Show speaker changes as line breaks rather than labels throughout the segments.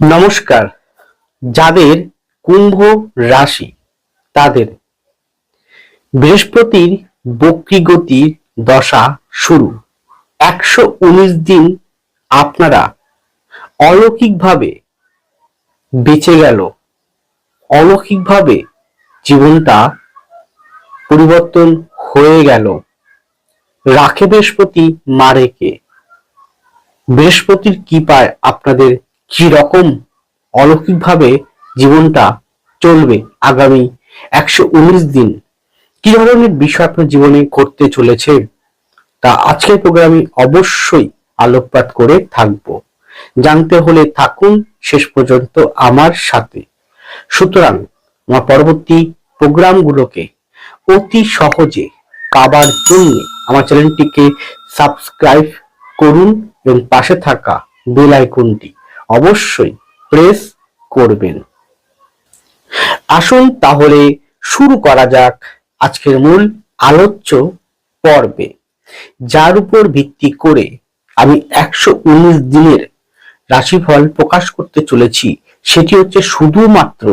নমস্কার, যাদের কুম্ভ রাশি, তাদের বৃহস্পতির বক্রিগতির দশা শুরু। একশো উনিশ দিন আপনারা অলৌকিকভাবে বেঁচে গেল। অলৌকিকভাবে জীবনটা পরিবর্তন হয়ে গেল। রাখে বৃহস্পতি মারে কে বৃহস্পতির কৃপায় আপনাদের কি রকম অলৌকিকভাবে জীবনটা চলবে আগামী একশো উনিশ দিন? কি ধরনের বিষয় আপনার জীবনে করতে চলেছে? তা আজকের প্রোগ্রামে অবশ্যই আলোকপাত করে থাকব। জানতে হলে থাকুন শেষ পর্যন্ত আমার সাথে। সুতরাং আমার পরবর্তী প্রোগ্রামগুলোকে অতি সহজে পাবার জন্য আমার চ্যানেলটিকে সাবস্ক্রাইব করুন এবং পাশে থাকা বেল আইকনটি অবশ্যই প্রেস করবেন। আসুন তাহলে শুরু করা যাক আজকের মূল আলোচ্য পর্বে। যার উপর ভিত্তি করে আমি একশো উনিশ দিনের রাশিফল প্রকাশ করতে চলেছি, সেটি হচ্ছে শুধুমাত্র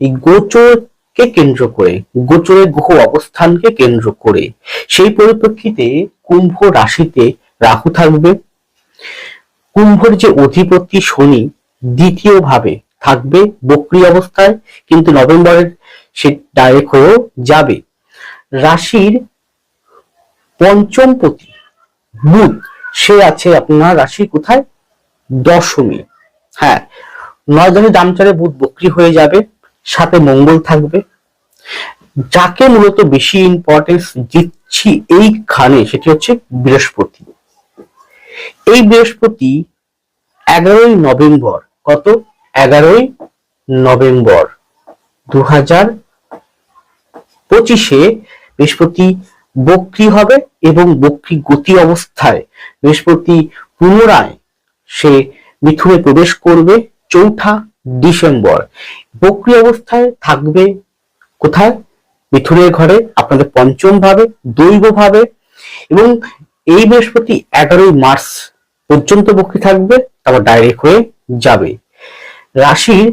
এই গোচরকে কেন্দ্র করে গোচরের গ্রহ অবস্থানকে কেন্দ্র করে। সেই পরিপ্রেক্ষিতে কুম্ভ রাশিতে রাহু থাকবে। কুম্ভর যে অধিপতি শনি দ্বিতীয় ভাবে থাকবে বক্রি অবস্থায়, কিন্তু নভেম্বরের সে ডাইরেক্ট হয়েও যাবে। রাশির পঞ্চম পতি বুধ, সে আছে আপনার রাশি কোথায়? দশমী। হ্যাঁ নয় ধরে দামচারে বুধ বক্রি হয়ে যাবে, সাথে মঙ্গল থাকবে। যাকে মূলত বেশি ইম্পর্টেন্স দিচ্ছি এইখানে সেটি হচ্ছে বৃহস্পতি। এই বৃহস্পতি এগারোই নভেম্বর, কত? এগারোই নভেম্বর দু হাজার পঁচিশে বৃহস্পতি বক্রি হবে এবং বক্রি গতি অবস্থায় বৃহস্পতি পুনরায় সে মিথুনে প্রবেশ করবে চৌঠা ডিসেম্বর। বক্রি অবস্থায় থাকবে কোথায়? মিথুনের ঘরে, আপনাদের পঞ্চম ভাবে দৈব ভাবে এবং এই বৃহস্পতি এগারোই মার্চ পর্যন্ত বক্রি থাকবে, তারপর ডাইরেক্ট হয়ে যাবে। রাশির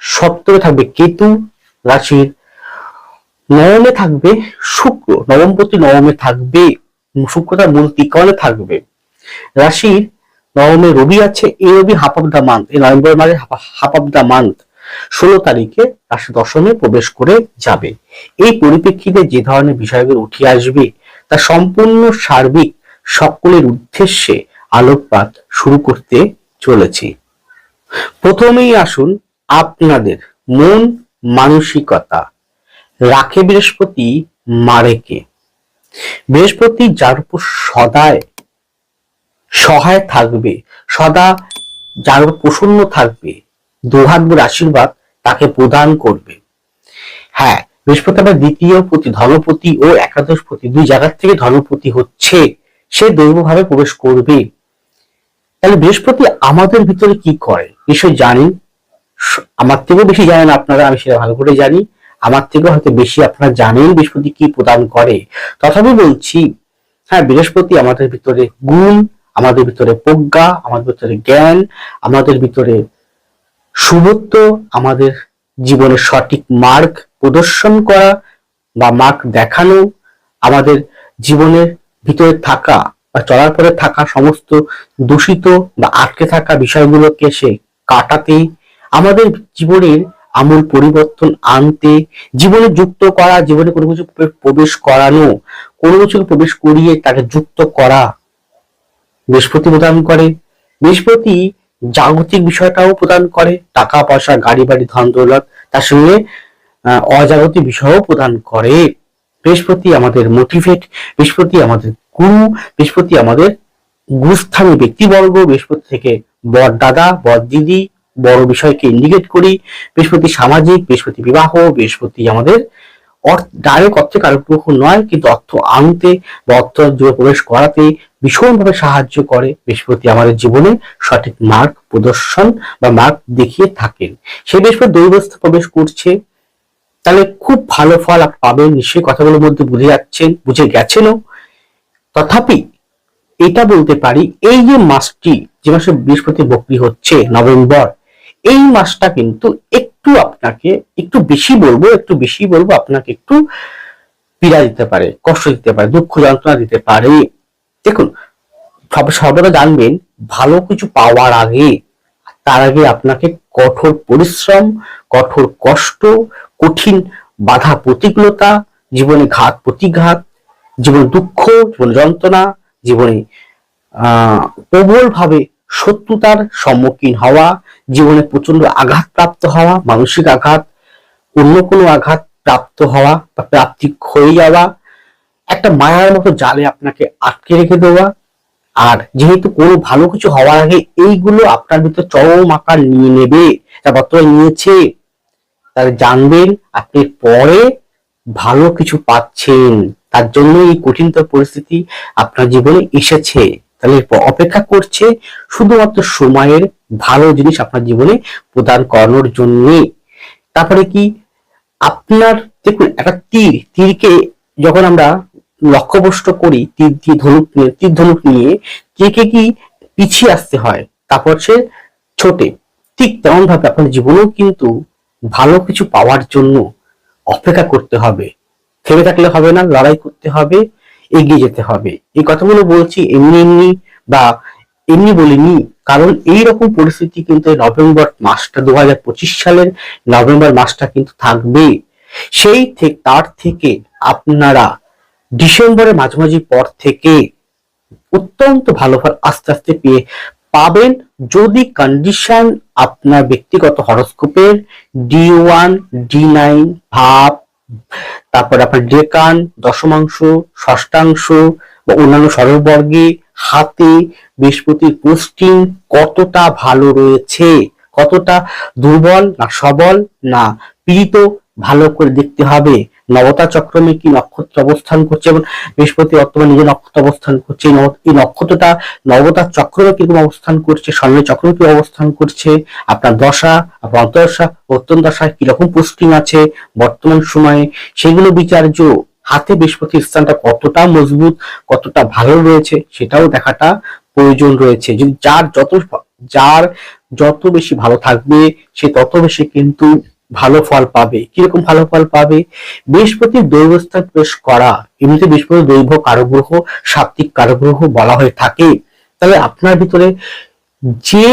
সপ্তমে থাকবে কেতু, রাশির নবমে থাকবে শুক্র। নবমপতি নবমে থাকবে, শুক্রটা মূল ত্রিকোণে থাকবে। রাশির নবমে রবি আছে, এই রবি হাফ অফ দ্য মান্থ এই নভেম্বর মাসে হাফ অফ দ্য মান্থ ষোলো তারিখে রাশি দশমে প্রবেশ করে যাবে। এই পরিপ্রেক্ষিতে যে ধরনের বিষয়গুলো উঠে আসবে, তা সম্পূর্ণ সার্বিক সকলের উদ্দেশ্যে আলোকপাত শুরু করতে চলেছি। প্রথমেই আসুন আপনাদের মন মানসিকতা। রাখে বৃহস্পতি মারেকে বৃহস্পতি যার উপর সদায় সহায় থাকবে, সদা যার উপর প্রসন্ন থাকবে দুর্ভাগ্যের আশীর্বাদ তাকে প্রদান করবে। হ্যাঁ বৃহস্পতি আবার দ্বিতীয় প্রতি, ধনপতি ও একাদশ পতি দুই জায়গার থেকে ধনপতি হচ্ছে। সে দৈবভাবে প্রবেশ করবে। তাহলে বৃহস্পতি আমাদের ভিতরে কি করে? নিশ্চয় জানেন আমার থেকেও বেশি জানেন আপনারা, আমি সেটা ভালো করে জানি। আমার থেকেও হয়তো বেশি আপনারা জানেন বৃহস্পতি কি প্রদান করে। তথাপি বলছি হ্যাঁ বৃহস্পতি আমাদের ভিতরে গুণ, আমাদের ভিতরে প্রজ্ঞা, আমাদের ভিতরে জ্ঞান, আমাদের ভিতরে শুভত্ব আমাদের জীবনের সঠিক মার্গ প্রদর্শন করা বা মার্গ দেখানো, আমাদের জীবনের ভিতরে থাকা বা চলার পরে থাকা সমস্ত দূষিত বা আটকে থাকা বিষয়গুলোকে সে কাটাতে আমাদের জীবনের আমূল পরিবর্তন আনতে, জীবনে যুক্ত করা, জীবনে কোনো কিছু প্রবেশ করানো, কোনো কিছু প্রবেশ করিয়ে তাকে যুক্ত করা বৃহস্পতি প্রদান করে। বৃহস্পতি জাগতিক বিষয়টাও প্রদান করে, টাকা, পয়সা, গাড়ি, বাড়ি, ধন, দৌলত, তার সঙ্গে অজাগতিক বিষয়ও প্রদান করে। বৃহস্পতি আমাদের মোটিভেট বৃহস্পতি আমাদের গুরু, বৃহস্পতি আমাদের গুরুস্থানীয় ব্যক্তিবর্গ, বৃহস্পতি থেকে বর দাদা, বর দিদি, বড় বিষয়কে ইন্ডিকেট করি, বৃহস্পতি সামাজিক, বৃহস্পতি বিবাহ, বৃহস্পতি আমাদের অর্থ ডাইরেক্ট অর্থে কারগ্রহ নয়, কিন্তু অর্থ আনতে বা অর্থ জুড়ে প্রবেশ করাতে ভীষণভাবে সাহায্য করে, বৃহস্পতি আমাদের জীবনে সঠিক মার্গ প্রদর্শন বা মার্গ দেখিয়ে থাকেন। সেই বৃহস্পতি দৈবস্থ প্রবেশ করছে, তাহলে খুব ভালো ফল আপনি পাবেন, নিশ্চয়ই কথাগুলোর মধ্যে বুঝে যাচ্ছেন, বুঝে গেছেনও। তথাপি এটা বলতে পারি, এই যে মাসটি, যে মাসে বৃহস্পতি বক্রি হচ্ছে, নভেম্বর, এই মাসটা কিন্তু একটু আপনাকে, একটু বেশি বলব, একটু বেশি বলব, আপনাকে একটু পীড়া দিতে পারে, কষ্ট দিতে পারে, দুঃখ যন্ত্রণা দিতে পারে। দেখুন সর্বদা জানবেন, ভালো কিছু পাওয়ার আগে, তার আগে আপনাকে কঠোর পরিশ্রম, কঠোর কষ্ট, কঠিন বাধা প্রতিকূলতা, জীবনে ঘাত প্রতিঘাত জীবনে দুঃখ, জীবনে যন্ত্রণা, জীবনে আহ প্রবল ভাবে শত্রুতার সম্মুখীন হওয়া, জীবনে প্রচণ্ড আঘাত প্রাপ্ত হওয়া, মানসিক আঘাত, অন্য কোনো আঘাত প্রাপ্ত হওয়া বা প্রাপ্তি হয়ে যাওয়া, একটা মায়ার মতো জালে আপনাকে আটকে রেখে দেওয়া, আর যেহেতু কোনো ভালো কিছু হওয়ার আগে এইগুলো আপনার ভিতর চরম আকার নিয়ে নেবে তা বর্তমানে নিয়েছে, তাহলে জানবেন আপনি পরে ভালো কিছু পাচ্ছেন, তার জন্য এই কঠিনতর পরিস্থিতি আপনার জীবনে এসেছে। তাহলে অপেক্ষা করছে শুধুমাত্র সময়ের ভালো জিনিস আপনার জীবনে প্রদান করানোর জন্য। তারপরে কি, আপনার দেখুন, একটা তীর, তীরকে যখন আমরা লক্ষ্যভ্রষ্ট করি, তীর দিয়ে ধনুক নিয়ে, তীর ধনুক নিয়ে, তীরকে কি পিছিয়ে আসতে হয়? তারপর সে ছোটে। ঠিক তেমন ভাবে আপনার জীবনেও কিন্তু ভালো কিছু পাওয়ার জন্য অপেক্ষা করতে হবে। থেমে থাকলে হবে না, লড়াই করতে হবে, এগিয়ে যেতে হবে। এই কথাগুলো বলছি এমনি এমনি বা এমনি বলিনি, কারণ এই রকম পরিস্থিতি কিন্তু নভেম্বর মাসটা দু হাজার পঁচিশ সালের নভেম্বর মাসটা কিন্তু থাকবে। সেই থেকে তার থেকে আপনারা ডিসেম্বরের মাঝামাঝি পর থেকে অত্যন্ত ভালো ফল আস্তে আস্তে পেয়ে পাবেন যদি কন্ডিশন আপনার ব্যক্তিগত হরস্কোপের ডি ওয়ান ডি নাইন ভাব, তারপর আপনার ডেকান, দশমাংশ ষষ্ঠাংশ বা অন্যান্য সরবর্গে হাতে বৃহস্পতির পোস্টিং কতটা ভালো রয়েছে? কতটা দুর্বল না সবল না পীড়িত? ভালো করে দেখতে হবে। নবতা চক্রমে কি নক্ষত্র অবস্থান করছে এবং বৃহস্পতি বর্তমানে নিজে নক্ষত্র অবস্থান করছে। এই নক্ষত্রটা নবতা চক্রমে কীরকম অবস্থান করছে, স্বর্ণ চক্র কি অবস্থান করছে, আপনার দশা, আপনার অন্তর্দশা অত্যন্ত দশায় কীরকম পোস্টিং আছে, বর্তমান সময়ে সেগুলো বিচার্য হাতে বৃহস্পতির স্থানটা কতটা মজবুত, কতটা ভালো রয়েছে, সেটাও দেখাটা প্রয়োজন রয়েছে। যদি যার যত যার যত বেশি ভালো থাকবে, সে তত বেশি কিন্তু ভালো ফল পাবে। কীরকম ভালো ফল পাবে? বৃহস্পতির দৈবস্থান প্রবেশ করা, এমনিতে বৃহস্পতি দৈব কারগ্রহ, সাত্বিক কারগ্রহ বলা হয়ে থাকে। তাহলে আপনার ভিতরে যে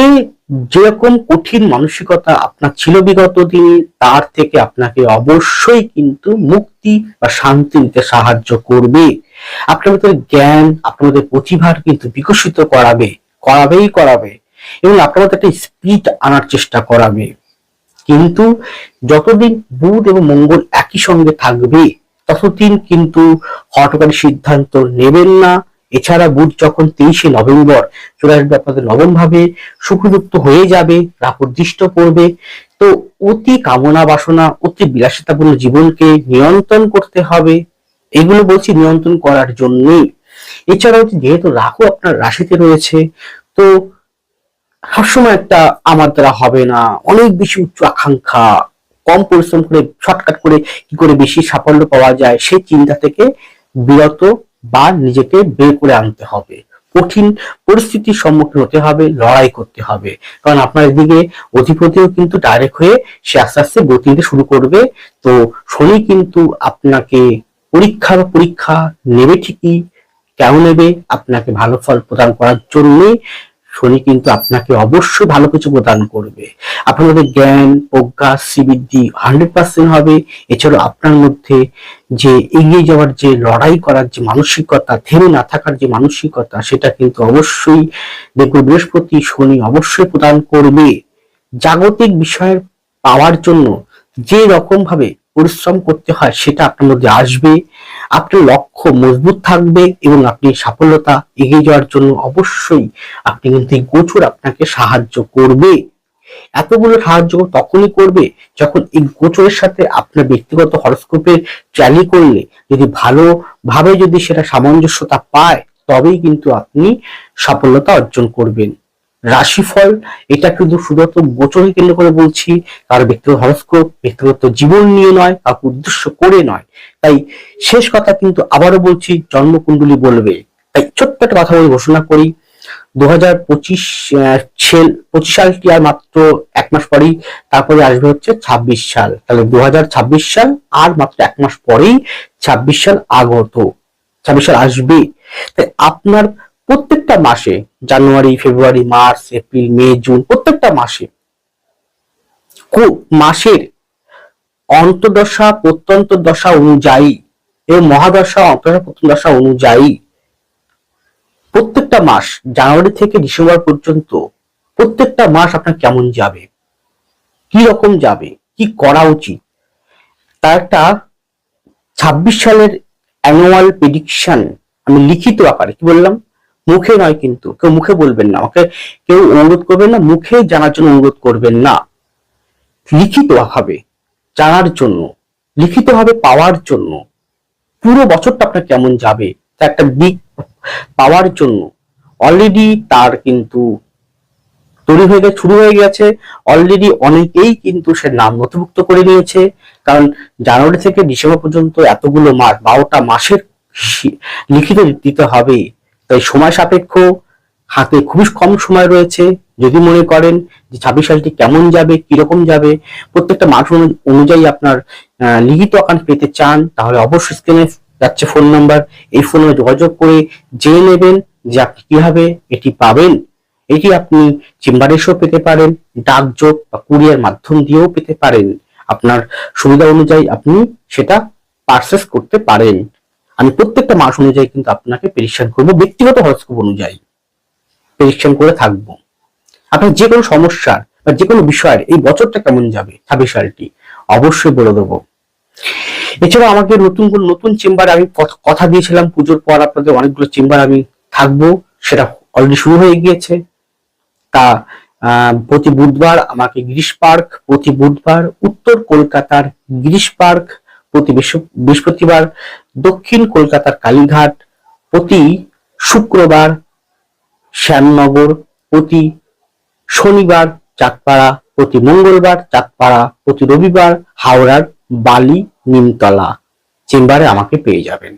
যেরকম কঠিন মানসিকতা আপনার ছিল বিগত দিনে, তার থেকে আপনাকে অবশ্যই কিন্তু মুক্তি বা শান্তি নিতে সাহায্য করবে। আপনার ভিতরে জ্ঞান আপনার মধ্যে প্রতিভার কিন্তু বিকশিত করাবে, করাবেই করাবে। এবং আপনার মধ্যে একটা স্পিড আনার চেষ্টা করাবে। কিন্তু যতদিন বুধ এবং মঙ্গল একই সঙ্গে থাকবে, ততদিন কিন্তু হটকারী সিদ্ধান্ত নেবেন না। এছাড়া বুধ যখন তেইশে নভেম্বর চলে আসবে আপনাদের নবম ভাবে সুখযুক্ত হয়ে যাবে রাহুর দৃষ্ট পড়বে। তো অতি কামনা বাসনা, অতি বিলাসিতাপূর্ণ জীবনকে নিয়ন্ত্রণ করতে হবে। এগুলো বলছি নিয়ন্ত্রণ করার জন্যই। এছাড়াও যেহেতু রাহু আপনার রাশিতে রয়েছে, তো সবসময় একটা আমার দ্বারা হবে না। অনেক বেশি উচ্চ আকাঙ্ক্ষা, কম পরিশ্রম করে শর্টকাট করে কি করে বেশি সাফল্য পাওয়া যায়, সেই চিন্তা থেকে বিরত বা নিজেকে বের করে আনতে হবে। কঠিন পরিস্থিতির সম্মুখীন হতে হবে, লড়াই করতে হবে। কারণ আপনার এদিকে অধিপতিও কিন্তু ডাইরেক্ট হয়ে সে আস্তে আস্তে গতি নিতে শুরু করবে। তো শনি কিন্তু আপনাকে পরীক্ষা বা পরীক্ষা নেবে ঠিকই, কেন নেবে, আপনাকে ভালো ফল প্রদান করার জন্যই শনি কিন্তু আপনাকে অবশ্যই ভালো কিছু প্রদান করবে। আপনাদের জ্ঞান, প্রজ্ঞা, শ্রীবৃদ্ধি হান্ড্রেড পার্সেন্ট হবে। এছাড়াও আপনার মধ্যে যে এগিয়ে যাওয়ার যে লড়াই করার যে মানসিকতা, থেমে না থাকার যে মানসিকতা, সেটা কিন্তু অবশ্যই দেখুন, বৃহস্পতি শনি অবশ্যই প্রদান করবে। জাগতিক বিষয়ের পাওয়ার জন্য যে রকম ভাবে পরিশ্রম করতে হয়, সেটা আপনার মধ্যে আসবে। আপনার লক্ষ্য মজবুত থাকবে এবং আপনি সাফল্যতা এগিয়ে যাওয়ার জন্য অবশ্যই আপনি কিন্তু এই গোচর আপনাকে সাহায্য করবে। এতগুলো সাহায্য তখনই করবে যখন এই গোচরের সাথে আপনার ব্যক্তিগত হরস্কোপের ট্যালি করলে যদি ভালোভাবে যদি সেটা সামঞ্জস্যতা পায়, তবেই কিন্তু আপনি সাফল্যতা অর্জন করবেন। রাশিফল, এটা কিন্তু শুধুমাত্র গোচরকে কেন্দ্র করে বলছি কারও ব্যক্তিগত হরস্কোপ, ব্যক্তিগত জীবন নিয়ে নয়, কাউকে উদ্দেশ্য করে নয়। তাই শেষ কথা কিন্তু আবারও বলছি, জন্মকুণ্ডলী বলবে। তাই ছোট্ট একটা কথা বলে ঘোষণা করি দু হাজার পঁচিশ পঁচিশ সালটি আর মাত্র এক মাস পরেই, তারপরে আসবে হচ্ছে ছাব্বিশ সাল। তাহলে দু হাজার ছাব্বিশ সাল আর মাত্র এক মাস পরেই ছাব্বিশ সাল আগত, ছাব্বিশ সাল আসবে। তাই আপনার প্রত্যেকটা মাসে, January, February, March, April, May, June, প্রত্যেকটা মাসে মাসের অন্তর্দশা প্রত্যন্ত দশা অনুযায়ী, এবং মহাদশা, অন্তর্দশা, প্রত্যন্তদশা অনুযায়ী, প্রত্যেকটা মাস, জানুয়ারি থেকে ডিসেম্বর পর্যন্ত, প্রত্যেকটা মাস আপনার কেমন যাবে? কি রকম যাবে? কি করা উচিত? তার একটা ছাব্বিশ সালের অ্যানুয়াল প্রেডিকশন আমি লিখিত আকারে কি বললাম? মুখে নয় কিন্তু, কেউ মুখে বলবেন না আমাকে কেউ অনুরোধ করবেন না, মুখে জানার জন্য অনুরোধ করবেন না। লিখিত হবে জানার জন্য, লিখিত ভাবে পাওয়ার জন্য, পুরো বছরটা আপনার কেমন যাবে, তা একটা দিক পাওয়ার জন্য অলরেডি তার কিন্তু তৈরি হয়ে গেছে শুরু হয়ে গেছে অলরেডি অনেকেই কিন্তু সে নাম নথিভুক্ত করে নিয়েছে, কারণ জানুয়ারি থেকে ডিসেম্বর পর্যন্ত এতগুলো মাস, বারোটা মাসের লিখিত দিতে হবে। তাই সময় সাপেক্ষ, হাতে খুবই কম সময় রয়েছে। যদি মনে করেন যে ছাব্বিশ সালটি কেমন যাবে, কীরকম যাবে, প্রত্যেকটা অনু- অনুযায়ী আপনার লিখিত আকাঙ্ক্ষা পেতে চান, তাহলে অবশ্যই স্ক্রিনে যাচ্ছে ফোন নাম্বার। এই ফোনে যোগাযোগ করে জেনে নেবেন যে আপনি কীভাবে এটি পাবেন। এটি আপনি চেম্বারে এসেও পেতে পারেন, ডাকযোগ বা কুরিয়ার মাধ্যম দিয়েও পেতে পারেন। আপনার সুবিধা অনুযায়ী আপনি সেটা পারচেস করতে পারেন। আমি প্রত্যেকটা মাস অনুযায়ী কিন্তু আপনাকে পরীক্ষা করব, ব্যক্তিগত হরস্কোপ অনুযায়ী পরীক্ষা করে থাকব। আপনার যে কোনো সমস্যার বা যে কোনো বিষয়ের এই বছরটা কেমন যাবে, ছাব্বিশ সালটি, অবশ্যই বলে দেবো। এছাড়া আমাকে নতুন কোন নতুন চেম্বারে আমি কথা দিয়েছিলাম, পুজোর পর আপনাদের অনেকগুলো চেম্বার আমি থাকব, সেটা অলরেডি শুরু হয়ে গিয়েছে। তা প্রতি বুধবার আমাকে গিরিশ পার্ক, প্রতি বুধবার উত্তর কলকাতার গিরিশ পার্ক প্রতি বৃহস্পতিবার দক্ষিণ কলকাতার কালীঘাট প্রতি শুক্রবার শ্যামনগর, প্রতি শনিবার চাঁদপাড়া, প্রতি মঙ্গলবার চাঁদপাড়া, প্রতি রবিবার হাওড়ার বালি, নিমতলা। চেম্বারে আমাকে পেয়ে যাবেন।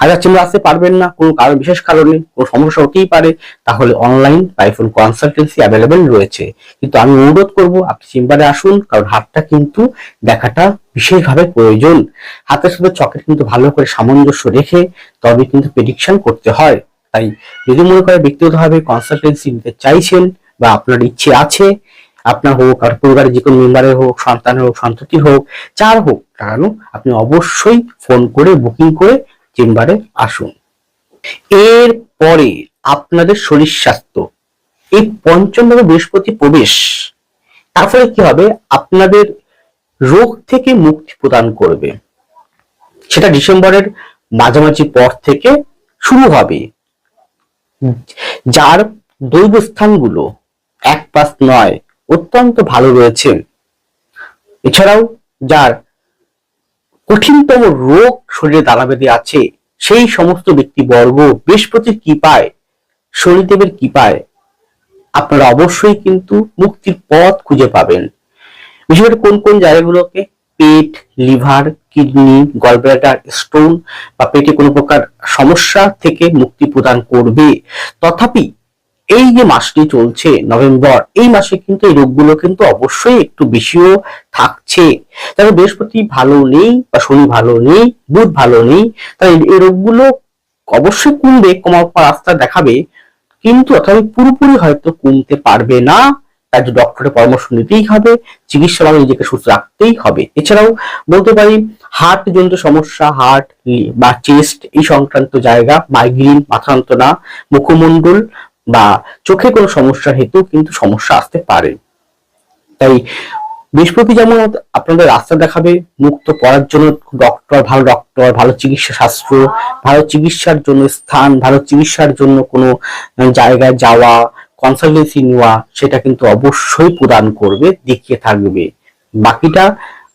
আর যারা আসতে পারবেন না, কোনো কারণ, বিশেষ কারণে কোনো সমস্যা হতেই পারে। তাহলে অনলাইন পাইফোন কনসালটেন্সি অ্যাভেলেবেল রয়েছে। কিন্তু আমি অনুরোধ করব, আপনি চেম্বারে আসুন, কারণ হাতটা কিন্তু দেখাটা বিশেষভাবে প্রয়োজন। হাতের সাথে চকের কিন্তু ভালো করে সামঞ্জস্য রেখে তবে কিন্তু প্রেডিকশন করতে হয়। তাই যদি মনে করে ব্যক্তিগতভাবে কনসালটেন্সি নিতে চাইছেন বা আপনার ইচ্ছে আছে, আপনার হোক আর পরিবারের যে কোনো মেম্বারের হোক, সন্তানের হোক, সন্ততির হোক, যার হোক কেন, আপনি অবশ্যই ফোন করে বুকিং করে চেম্বারে আসুন। এর পরে আপনাদের শরীর স্বাস্থ্য। এই পঞ্চম ভাবে বৃহস্পতি প্রবেশ তারপরে কি হবে? আপনাদের রোগ থেকে মুক্তি প্রদান করবে। সেটা ডিসেম্বরের মাঝামাঝি পর থেকে শুরু হবে। যার দৈব স্থানগুলো এক পাঁচ নয়, অত্যন্ত ভালো রয়েছে। এছাড়াও যার কঠিনতম রোগ শরীরে দানা বেঁধে আছে। সেই সমস্ত ব্যক্তিবর্গ বৃহস্পতির কৃপায়, শনিদেবের কৃপায় আপনারা অবশ্যই কিন্তু মুক্তির পথ খুঁজে পাবেন। বিশেষ করে কোন কোন জায়গাগুলোকে পেট, লিভার, কিডনি গলব্লাডার স্টোন বা পেটে কোনো প্রকার সমস্যা থেকে মুক্তি প্রদান করবে। তথাপি এই যে মাসটি চলছে নভেম্বর, এই মাসে কিন্তু এই রোগগুলো কিন্তু অবশ্যই একটু বেশিও থাকছে। তবে বৃহস্পতি ভালো নেই বা শনি ভালো নেই, বুধ ভালো নেই, তাই এই রোগগুলো অবশ্যই কমবে, কমার পর রাস্তা দেখাবে, কিন্তু তথাপি পুরোপুরি হয়তো কমতে পারবে না তার ডক্টরের পরামর্শ নিতেই হবে, চিকিৎসা ভাবে নিজেকে সুস্থ রাখতেই হবে। এছাড়াও বলতে পারি হার্ট জনিত সমস্যা হার্ট বা চেস্ট এই সংক্রান্ত জায়গা মাইগ্রেন মাথা যন্ত্রণা মুখমণ্ডল বা চোখে কোনো সমস্যা হেতু কিন্তু সমস্যা আসতে পারে। তাই বৃহস্পতি যেমন আপনাদের রাস্তা দেখাবে, মুক্ত পড়ার জন্য ডক্টর ভালো ডক্টর ভালো চিকিৎসা শাস্ত্র, ভালো চিকিৎসার জন্য স্থান, ভালো চিকিৎসার জন্য কোনো জায়গায় যাওয়া কনসালটেন্সি নেওয়া, সেটা কিন্তু অবশ্যই প্রদান করবে, দেখিয়ে থাকবে। বাকিটা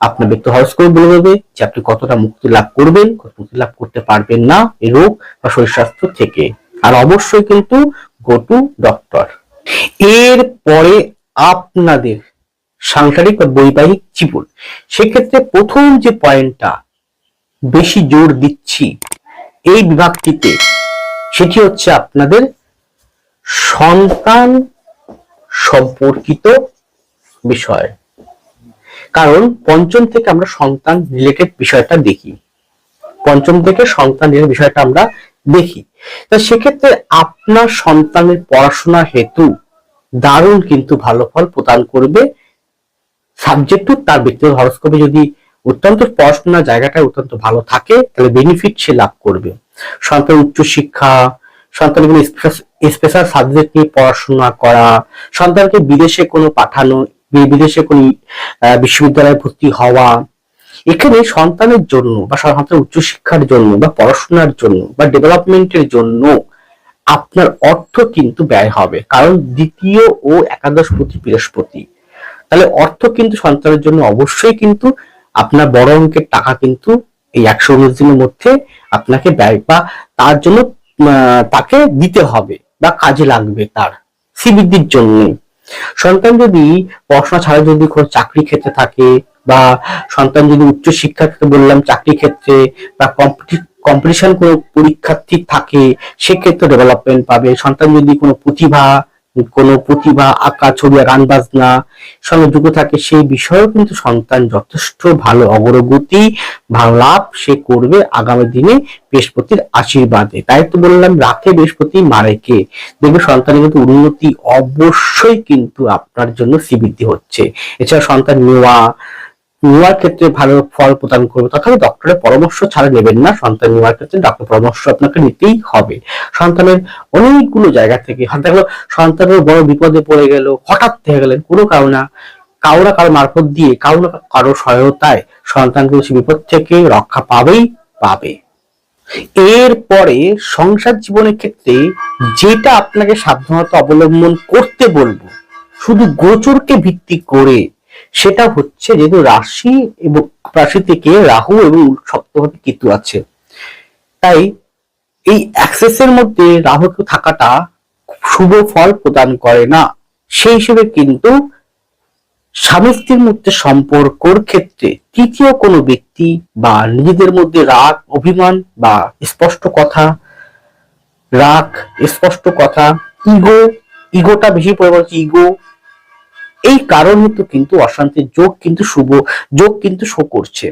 আপনার ব্যক্তি হরস্কোপ বলে দেবে যে আপনি কতটা মুক্তি লাভ করবেন, কত মুক্তি লাভ করতে পারবেন না এই রোগ বা শরীর স্বাস্থ্য থেকে। আর অবশ্যই কিন্তু গো টু ডক্টর এর পরে আপনাদের সাংসারিক বা বৈবাহিক জীবন। সেক্ষেত্রে প্রথম যে পয়েন্টটা বেশি জোর দিচ্ছি এই বিভাগটিতে, সেটি হচ্ছে আপনাদের সন্তান সম্পর্কিত বিষয়। কারণ পঞ্চম থেকে আমরা সন্তান রিলেটেড বিষয়টা দেখি। পঞ্চম থেকে সন্তান বিষয়টা আমরা দেখি। তা সেক্ষেত্রে আপনার সন্তানের পড়াশোনা হেতু দারুণ কিন্তু ভালো ফল প্রদান করবে। সাবজেক্ট তার ব্যক্তিগত হরস্কোপে যদি অত্যন্ত পড়াশোনার জায়গাটা অত্যন্ত ভালো থাকে, তাহলে বেনিফিট সে লাভ করবে। সন্তান উচ্চ শিক্ষা সন্তানের কোনো স্পেশাল সাবজেক্ট নিয়ে পড়াশোনা করা, সন্তানকে বিদেশে কোনো পাঠানো বিদেশে কোনো বিশ্ববিদ্যালয়ে ভর্তি হওয়া এখানে সন্তানের জন্য বা সন্তানের উচ্চশিক্ষার জন্য বা পড়াশোনার জন্য বা ডেভেলপমেন্টের জন্য আপনার অর্থ কিন্তু ব্যয় হবে। কারণ দ্বিতীয় ও একাদশ প্রতি বৃহস্পতি। তাহলে অর্থ কিন্তু সন্তানের জন্য অবশ্যই কিন্তু আপনার বড় অঙ্কের টাকা কিন্তু এই একশো উনিশ দিনের মধ্যে আপনাকে ব্যয় বা তার জন্য তাকে দিতে হবে বা কাজে লাগবে তার। সিবৃদ্ধির জন্য। সন্তান যদি পড়াশোনা ছাড়া যদি কোনো চাকরি ক্ষেত্রে থাকে বা সন্তান যদি উচ্চ শিক্ষা ক্ষেত্রে বললাম চাকরি ক্ষেত্রে বা কম্পিটিশন কোনো পরীক্ষার্থী থাকে, সেক্ষেত্রে ডেভেলপমেন্ট পাবে। সন্তান যদি কোনো প্রতিভা কোনো প্রতিভা আঁকা, ছবি গান বাজনা সঙ্গে যুক্ত থাকে, সেই বিষয়েও কিন্তু সন্তান যথেষ্ট ভালো অগ্রগতি লাভ সে করবে আগামী দিনে বৃহস্পতির আশীর্বাদে। তাই তো বললাম, রাখে বৃহস্পতি, মারে কে? দেখবে সন্তানের কিন্তু উন্নতি অবশ্যই কিন্তু আপনার জন্য শ্রীবৃদ্ধি হচ্ছে। এছাড়া সন্তান নেওয়া নেওয়ার ক্ষেত্রে ভালো ফল প্রদান করবে, তথাপি ডক্টরের পরামর্শ ছাড়া নেবেন না। সন্তান নেওয়ার ক্ষেত্রে ডক্টর পরামর্শ আপনাকে নিতেই হবে। সন্তানের অনেকগুলো জায়গা থেকে হঠাৎ দেখল সন্তানের বড় বিপদে পড়ে গেল, হঠাৎ থেকে গেলেন, কোনো কারণে কাউরা কারও মারফত দিয়ে কারও না কারও সহায়তায় সন্তান কিন্তু বিপদ থেকে রক্ষা পাবেই পাবে। এরপরে সংসার জীবনের ক্ষেত্রে যেটা আপনাকে সাবধানতা অবলম্বন করতে বলব, শুধু গোচরকে ভিত্তি করে সেটা হচ্ছে যেহেতু রাশি এবং রাশি থেকে রাহু এবং সপ্তমে কেতু আছে। তাই এই অ্যাক্সেসের মধ্যে রাহু কেতু থাকাটা শুভ ফল প্রদান করে না। সেই হিসেবে কিন্তু স্বামী স্ত্রীর মধ্যে সম্পর্কর ক্ষেত্রে তৃতীয় কোনো ব্যক্তি বা নিজেদের মধ্যে রাগ, অভিমান বা স্পষ্ট কথা, রাগ, স্পষ্ট কথা, ইগো, ইগোটা বেশি পরিমাণ ইগো এই কারণ হেতু কিন্তু অশান্তির যোগ কিন্তু শুভ, যোগ কিন্তু শো করছে।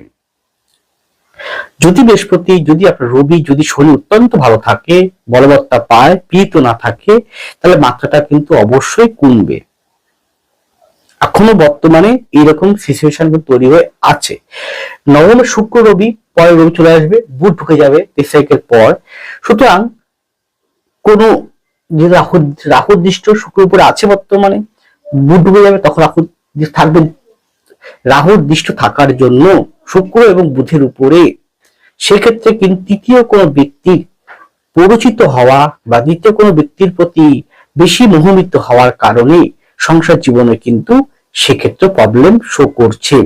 যদি বৃহস্পতি, যদি আপনার রবি, যদি শনি অত্যন্ত ভালো থাকে, বলবত্তা পায়, প্রীত না থাকে, তাহলে মাত্রাটা কিন্তু অবশ্যই কমবে। এখনও বর্তমানে এইরকম সিচুয়েশন তৈরি হয়ে আছে। নবমে শুক্র রবি পরে রবি চলে আসবে, বুধ ঢুকে যাবে তেইশ তারিখের পর। সুতরাং কোন যে রাহু রাহুর দৃষ্ট শুক্র উপরে আছে বর্তমানে। বুধ ডুবে যাবে, তখন রাহু থাকবে। রাহুর দৃষ্ট থাকার জন্য শুক্র এবং বুধের উপরে। সেক্ষেত্রে কিন্তু তৃতীয় কোনো ব্যক্তির পরিচিত হওয়া বা দ্বিতীয় কোনো ব্যক্তির প্রতি বেশি মোহমিত হওয়ার কারণে সংসার জীবনে কিন্তু সেক্ষেত্রে প্রবলেম শো করছে।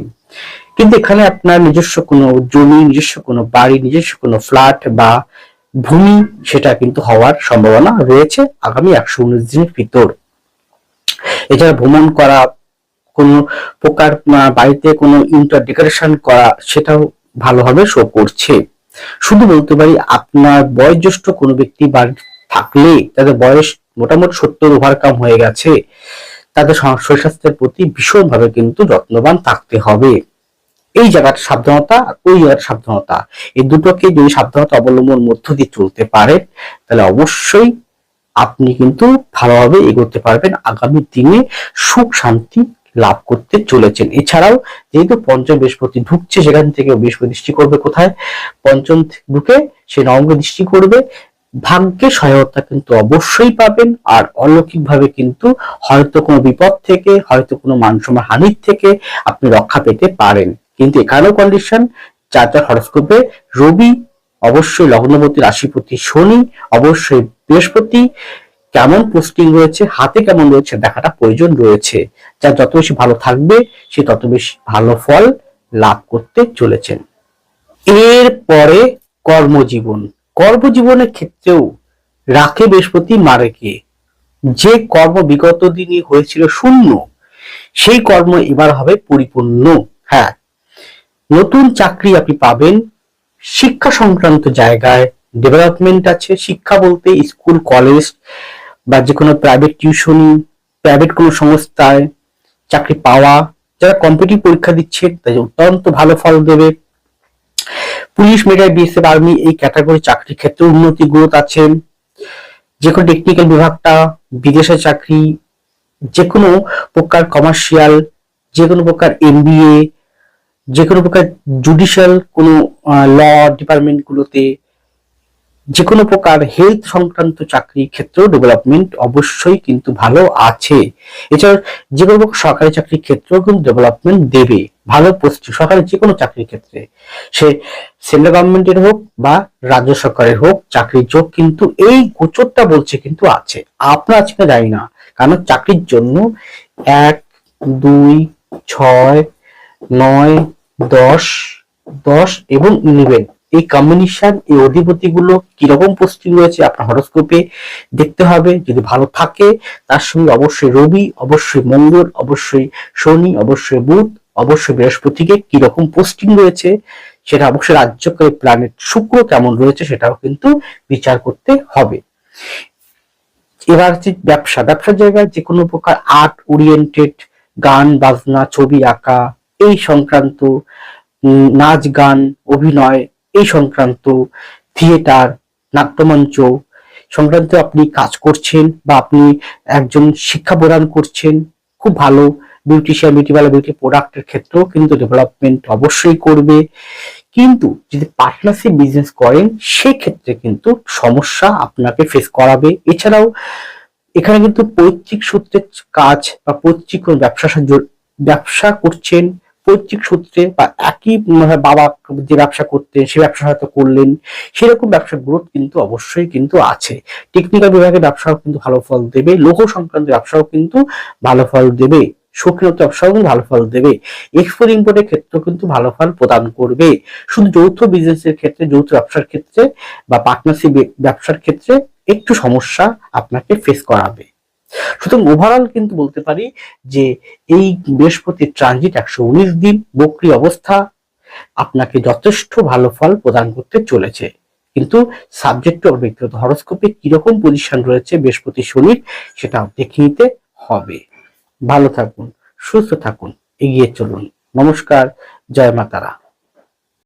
কিন্তু এখানে আপনার নিজস্ব কোনো জমি, নিজস্ব কোনো বাড়ি, নিজস্ব কোনো ফ্ল্যাট বা ভূমি, সেটা কিন্তু হওয়ার সম্ভাবনা রয়েছে আগামী একশো উনিশ দিনের ভিতর। এছাড়া ভ্রমণ করা, কোনো প্রকার বাড়িতে কোনো ইন্টার ডেকোরেশন করা, সেটাও ভালোভাবে শো করছে। শুধু বলতে পারি, আপনার বয়োজ্যেষ্ঠ কোনো ব্যক্তি বাড়ি থাকলে তাদের বয়স মোটামুটি সত্তর ওভারকাম হয়ে গেছে, তাদের শরীর স্বাস্থ্যের প্রতি ভীষণভাবে কিন্তু যত্নবান থাকতে হবে। এই জায়গাটা সাবধানতা, আর ওই জায়গাটা সাবধানতা। এই দুটোকে যদি সাবধানতা অবলম্বন মধ্য দিয়ে চলতে পারে তাহলে অবশ্যই আপনি কিন্তু ভালোভাবে এগোতে পারবেন, আগামী দিনে সুখ শান্তি লাভ করতে চলেছেন। এছাড়াও যেহেতু পঞ্চম বৃহস্পতি ঢুকছে, সেখান থেকে বৃহস্পতি দৃষ্টি করবে কোথায়? পঞ্চম ঢুকে সে নবমকে দৃষ্টি করবে। ভাগ্যে সহায়তা কিন্তু অবশ্যই পাবেন, আর অলৌকিক ভাবে কিন্তু হয়তো কোনো বিপদ থেকে, হয়তো কোনো মানসম্মান হানির থেকে আপনি রক্ষা পেতে পারেন। কিন্তু এখানেও কন্ডিশন যার যার হরস্কোপে রবি অবশ্যই লগ্নবতী রাশিপতি শনি, অবশ্যই বৃহস্পতি। কেমন পোস্টিং রয়েছে, হাতে কেমন রয়েছে দেখাটা প্রয়োজন রয়েছে। যা যত বেশি ভালো থাকবে, সে তত বেশি ভালো ফল লাভ করতে চলেছেন। এরপরে কর্মজীবন। কর্মজীবনের ক্ষেত্রেও রাখে বৃহস্পতি, মারে কে? যে কর্ম বিগত দিনে হয়েছিল শূন্য, সেই কর্ম এবার হবে পরিপূর্ণ। হ্যাঁ নতুন চাকরি আপনি পাবেন শিক্ষা সংক্রান্ত জায়গায় ডেভেলপমেন্ট আছে। শিক্ষা বলতে স্কুল কলেজ বা যে কোনো প্রাইভেট টিউশনি প্রাইভেট কোনো সংস্থায় চাকরি পাওয়া, যারা কম্পিটিভ পরীক্ষা দিচ্ছে, তাদের অত্যন্ত ভালো ফল দেবে। পুলিশ মিলিটারি বিএসএফ আর্মি এই ক্যাটাগরি চাকরির ক্ষেত্রে উন্নতি গ্রোথ আছে। যে কোনো টেকনিক্যাল বিভাগটা, বিদেশে চাকরি যে কোনো প্রকার কমার্শিয়াল যে কোনো প্রকার এমবিএ যে কোনো প্রকার জুডিশিয়াল কোনো ল ডিপার্টমেন্টগুলোতে যে কোনো প্রকার হেলথ সংক্রান্ত চাকরি ক্ষেত্রেও ডেভেলপমেন্ট অবশ্যই কিন্তু ভালো আছে। এছাড়া যে কোনো সরকারি চাকরির ক্ষেত্রেও কিন্তু ডেভেলপমেন্ট দেবে। ভালো পোস্ট সরকারি যে কোনো চাকরির ক্ষেত্রে। সে সেন্ট্রাল গভর্নমেন্টের হোক বা রাজ্য সরকারের হোক, চাকরির যোগ কিন্তু এই গোচরটা বলছে কিন্তু আছে। আপনার আজকে জানি না। কারণ চাকরির জন্য এক, দুই, ছয়, নয়, দশ দশ এবং ইলেভেন এই কম্বিনেশন এই অধিপতি গুলো কীরকম পোস্টিং রয়েছে আপনার হরস্কোপে দেখতে হবে। যদি ভালো থাকে, তার সঙ্গে অবশ্যই রবি, অবশ্যই মঙ্গল, অবশ্যই শনি, অবশ্যই বুধ, অবশ্যই বৃহস্পতিকে কীরকম পোস্টিং রয়েছে, সেটা অবশ্যই রাজ্যকারী প্ল্যানেট শুক্র কেমন রয়েছে সেটাও কিন্তু বিচার করতে হবে। এবার হচ্ছে ব্যবসা। ব্যবসার জায়গায় যে কোনো প্রকার আর্ট ওরিয়েন্টেড গান, বাজনা, ছবি আঁকা, এই সংক্রান্ত নাচ, গান, অভিনয় এই সংক্রান্ত থিয়েটার, নাট্যমঞ্চ সংক্রান্ত আপনি কাজ করছেন বা আপনি একজন শিক্ষা প্রদান করছেন, খুব ভালো বিউটিশিয়ান বিউটি পার্লার বিউটি প্রোডাক্টের ক্ষেত্রেও কিন্তু ডেভেলপমেন্ট অবশ্যই করবে। কিন্তু যদি পার্টনারশিপ বিজনেস করেন, সেক্ষেত্রে কিন্তু সমস্যা আপনাকে ফেস করাবে। এছাড়াও এখানে কিন্তু পৈতৃক সূত্রের কাজ বা পৈতৃক কোনো ব্যবসা ব্যবসা করছেন পৈতৃক সূত্রে বা একই বাবা যে ব্যবসা করতেন, সে ব্যবসা হয়তো করলেন, সেরকম ব্যবসার গ্রোথ কিন্তু অবশ্যই কিন্তু আছে। টেকনিক্যাল বিভাগে ব্যবসাও কিন্তু ভালো ফল দেবে লোক সংক্রান্ত ব্যবসাও কিন্তু ভালো ফল দেবে সক্রিয়ত ব্যবসাও কিন্তু ভালো ফল দেবে এক্সপোর্ট ইম্পোর্টের ক্ষেত্রেও কিন্তু ভালো ফল প্রদান করবে। শুধু যৌথ বিজনেসের ক্ষেত্রে, যৌথ ব্যবসার ক্ষেত্রে বা পার্টনারশিপ ব্যবসার ক্ষেত্রে একটু সমস্যা আপনাকে ফেস করাবে। সুতরাং ওভারঅল কিন্তু বলতে পারি যে এই বৃহস্পতির ট্রানজিট একশো উনিশ দিন বক্রি অবস্থা আপনাকে যথেষ্ট ভালো ফল প্রদান করতে চলেছে। কিন্তু সাবজেক্ট টু ব্যক্তিগত হরস্কোপে কীরকম পজিশন রয়েছে বৃহস্পতি শনির সেটা দেখে নিতে হবে। ভালো থাকুন, সুস্থ থাকুন, এগিয়ে চলুন। নমস্কার, জয় মাতারা।